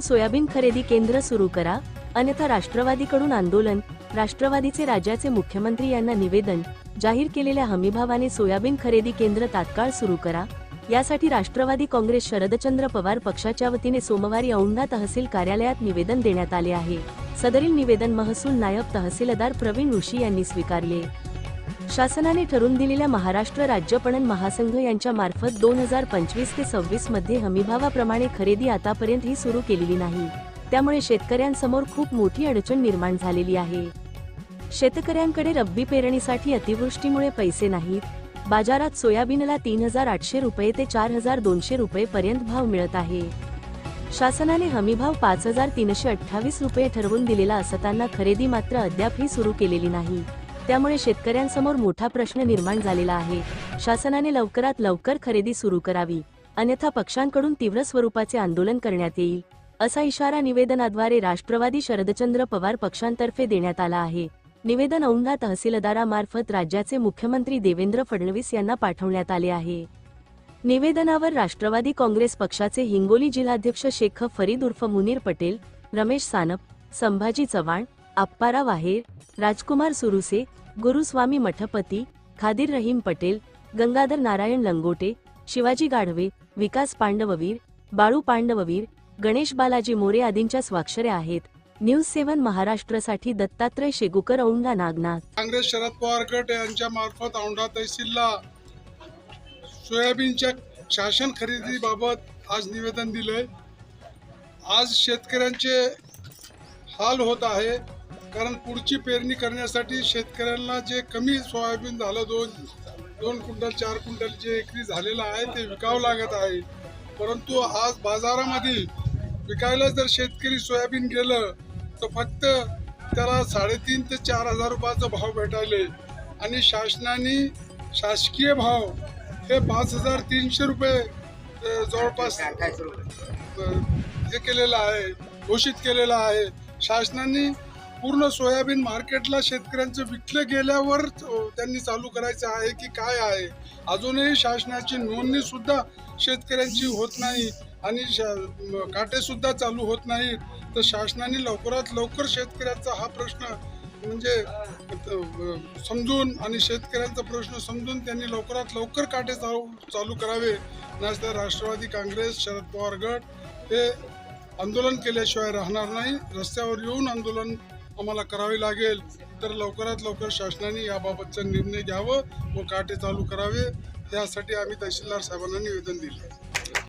Soybean खरेदी केंद्र सुरू करा. अन्यथा राष्ट्रवादीकडून आंदोलन राष्ट्रवादीचे राज्याचे मुख्यमंत्री यांना निवेदन जाहीर केलेल्या हमीभावाने सोयाबीन खरेदी केंद्र तात्काळ सुरू करा. यासाठी राष्ट्रवादी काँग्रेस शरदचंद्र पवार पक्षाच्या वतीने सोमवारी औंढा तहसील कार्यालयात निवेदन देण्यात आले आहे. सदरील निवेदन महसूल नायब तहसीलदार प्रवीण ऋषी यांनी स्वीकारले. शासनाने ठरवून दिलेल्या महाराष्ट्र राज्य पणन महासंघ यांच्या मार्फत दोन हजार पंचवीस ते सव्वीसमध्ये हमीभावाप्रमाणे खरेदी आतापर्यंत ही सुरू केलेली नाही. त्यामुळे शेतकऱ्यांसमोर खूप मोठी अडचण निर्माण झालेली आहे. शेतकऱ्यांकडे रब्बी पेरणीसाठी अतिवृष्टीमुळे पैसे नाहीत. बाजारात सोयाबीनला तीन हजार आठशे रुपये ते चार हजार दोनशे रुपये पर्यंत भाव मिळत आहे. शासनाने हमीभाव पाच हजार तीनशे अठ्ठावीस रुपये ठरवून दिलेला असताना खरेदी मात्र अद्यापही सुरू केलेली नाही. त्यामुळे शेतकऱ्यांसमोर मोठा प्रश्न निर्माण झालेला आहे. शासनाने लवकरात लवकर खरेदी सुरू करावी. अन्यथा पक्षांकडून तीव्र स्वरूपाचे आंदोलन करण्यात येईल. असा इशारा निवेदनाद्वारे राष्ट्रवादी शरदचंद्र पवार पक्षांतर्फे देण्यात आला आहे. निवेदन औंढा तहसीलदारामार्फत राज्याचे मुख्यमंत्री देवेंद्र फडणवीस यांना पाठवण्यात आले आहे. निवेदनावर राष्ट्रवादी काँग्रेस पक्षाचे हिंगोली जिल्हाध्यक्ष शेख फरीद उर्फ मुनीर पटेल रमेश सानप संभाजी चव्हाण आप्पारा वाहेर राजकुमार सुरुसे गुरुस्वामी मठपती खादीर रहीम पटेल गंगाधर नारायण लंगोटे शिवाजी गाढवे विकास पांडववीर बाळू पांडववीर गणेश बालाजी मोरे आदींच्या स्वाक्षऱ्या आहेत. न्यूज सेवन महाराष्ट्रासाठी दत्तात्रय शेगुकर औंढा नागनाथ. काँग्रेस शरद पवार गट यांच्या मार्फत औंढा तहसीलला सोयाबीनच्या शासन खरेदीबाबत आज निवेदन दिले आज शेतकऱ्यांचे हाल होत आहे. कारण पुढची पेरणी करण्यासाठी शेतकऱ्यांना जे कमी सोयाबीन झालं दोन दोन क्विंटल चार क्विंटल जे एकरी झालेलं आहे ते विकावं लागत आहे. परंतु आज बाजारामध्ये विकायला जर शेतकरी सोयाबीन गेलं तर फक्त त्याला साडेतीन ते चार हजार रुपयाचा भाव भेटायले. आणि शासनाने शासकीय भाव हे पाच हजार तीनशे रुपये जवळपास हे केलेलं आहे घोषित केलेलं आहे. शासनाने पूर्ण सोयाबीन मार्केटला शेतकऱ्यांचं विकलं गेल्यावर त्यांनी चालू करायचं आहे की काय आहे? अजूनही शासनाची नोंदणी सुद्धा शेतकऱ्यांची होत नाही आणि काटे सुद्धा चालू होत नाहीत. तर शासनाने लवकरात लवकर शेतकऱ्याचा हा प्रश्न म्हणजे समजून आणि शेतकऱ्यांचा प्रश्न समजून त्यांनी लवकरात लवकर काटे चालू चालू करावे. नाहीतर राष्ट्रवादी काँग्रेस शरद पवार गट हे आंदोलन केल्याशिवाय राहणार नाही. रस्त्यावर येऊन आंदोलन आम्हाला करावी लागेल तर लवकरात लवकर शासनाने याबाबतचा निर्णय घ्यावं व काटे चालू करावे. यासाठी आम्ही तहसीलदार साहेबांना निवेदन दिले.